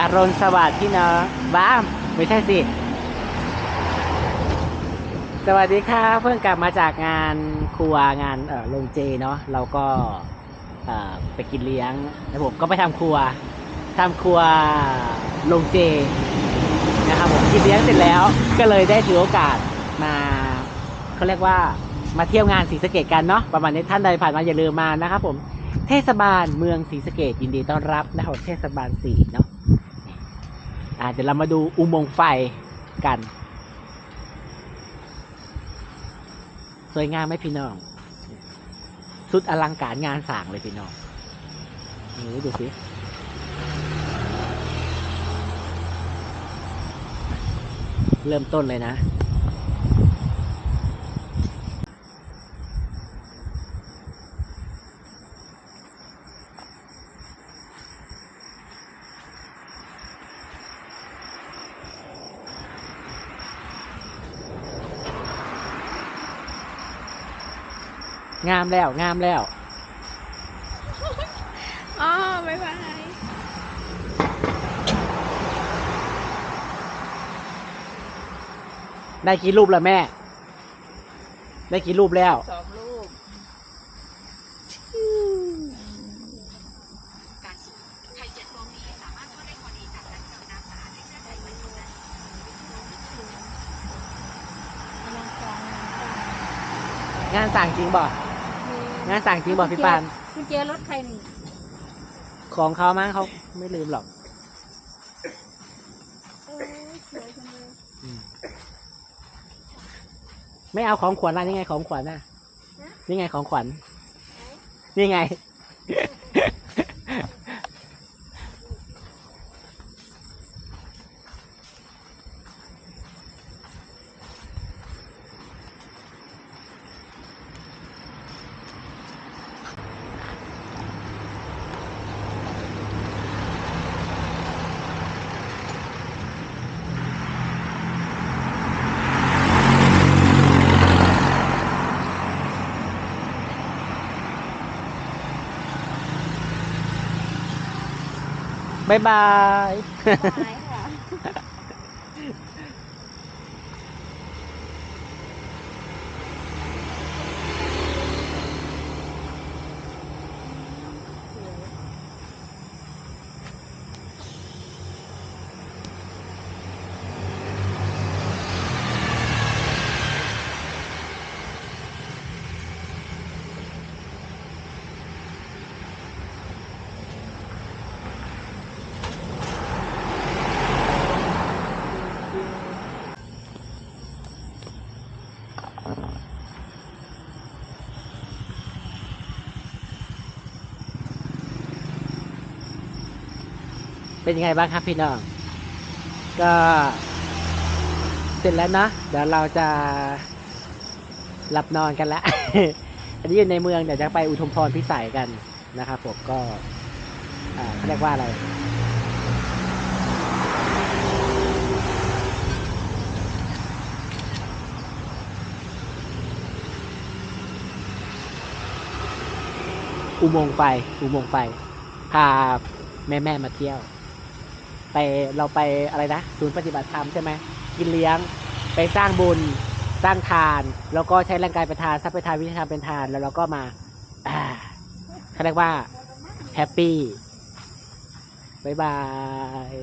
อรุณสวัสดิ์พี่น้องบ้ามไม่ใช่สิ สวัสดีค่ะ เพิ่งกลับมาจากงานครัวงานเออโรงเจเนาะเราก็เอ่อไปกินเลี้ยงแล้วผมก็ไปทำครัวทำครัวโรงเจนะครับผมกินเลี้ยงเสร็จแล้ว ก็เลยได้ถือโอกาสมาเขาเรียกว่ามาเที่ยวงานศรีสะเกดกันเนาะประมาณนี้ท่านใดผ่านมาอย่าลืมมานะครับผมเทศบาลเมืองศรีสะเกดยินดีต้อนรับนะครับเทศบาลสี่เนาะ เดี๋ยวเรามาดูอุโมงค์ไฟกัน สวยงามไหมพี่น้อง สุดอลังการงานสร้างเลยพี่น้องนี่ดูสิเริ่มต้นเลยนะ งามแล้ว งามแล้วอ๋อบ๊ายบายได้กี่รูปแล้วแม่ ได้กี่รูปแล้ว สองรูปไข่เจ็ดฟองนี้สามารถทอดได้พอดีจากนั้นเติมน้ำสะอาดให้เส้นไก่มันสุกนั้นงานสั่งจริงบ่ งานสั่งจริงบ่พี่ปานคุณเจอรถใครนี่ของเขามั้งเขาไม่ลืมหรอกเออสวยจังเลยอืมไม่เอาของขวัญอะไรนี่ไงของขวัญน่ะนี่ไงของขวัญนี่ไง บ๊ายบายหายค่ะ เป็นยังไงบ้างครับพี่น้อง ก็เสร็จแล้วเนอะเดี๋ยวเราจะหลับนอนกันแล้วอันนี้อยู่ในเมืองเดี๋ยวจะไปอุทุมพรพิสัยกันนะครับผมก็เรียกว่าอะไรอุโมงค์ไฟอุโมงค์ไฟพาแม่แม่มาเที่ยว ไปเราไปอะไรนะศูนย์ปฏิบัติธรรมใช่ไหมกินเลี้ยงไปสร้างบุญสร้างทาน แล้วก็ใช้ร่างกายเป็นทานทรัพย์เป็นทานวิชาเป็นทานแล้วเราก็มาอ่าเขาเรียกว่าแฮปปี้บายบาย